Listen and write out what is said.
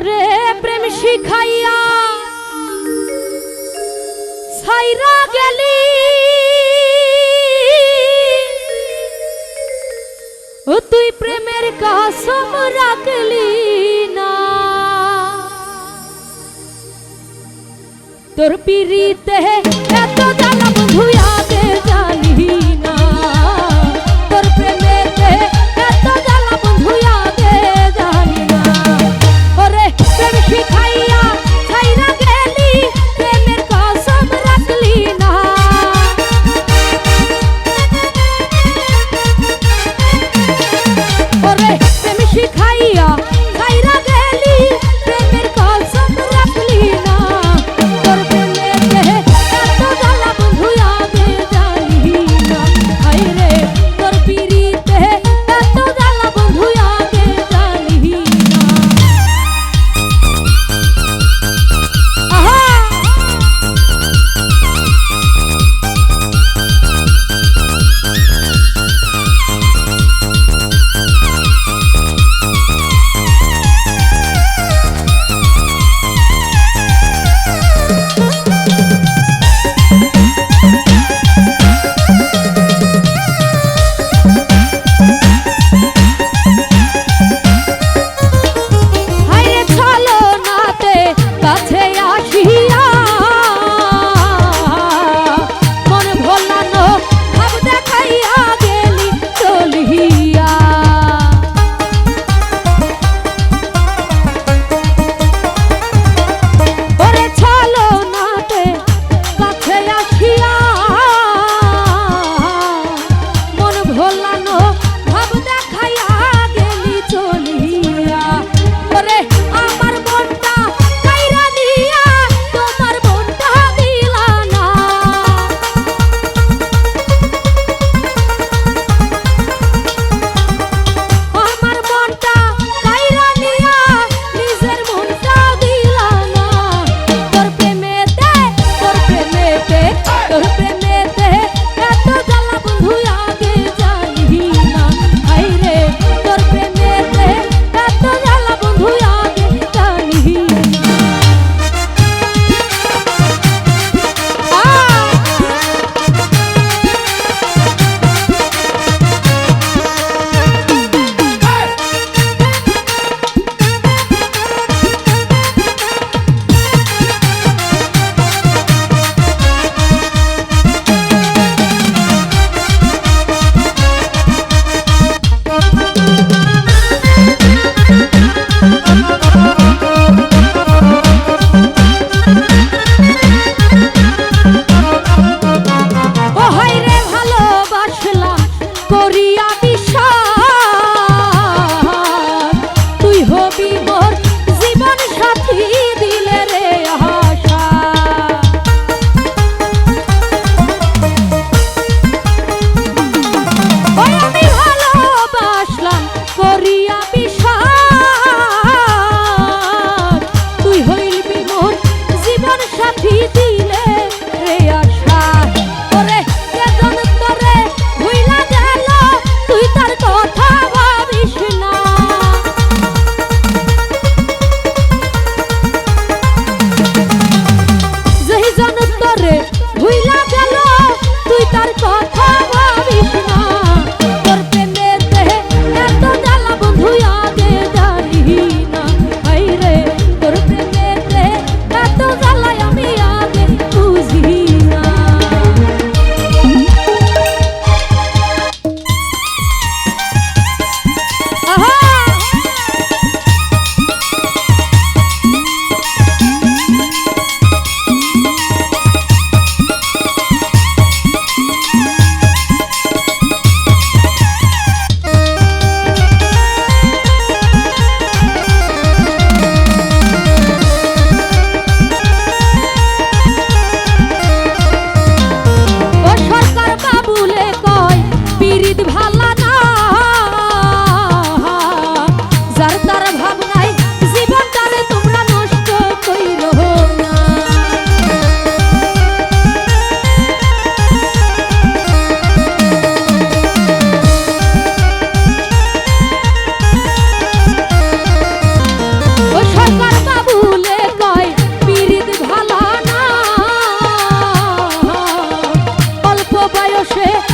করে প্রেম শিখাইয়া সাইরা গেলি। ও তুই প্রেমের কাসম রাখলি না। তোর পিড়িতে এত জানা বন্ধু You. বসে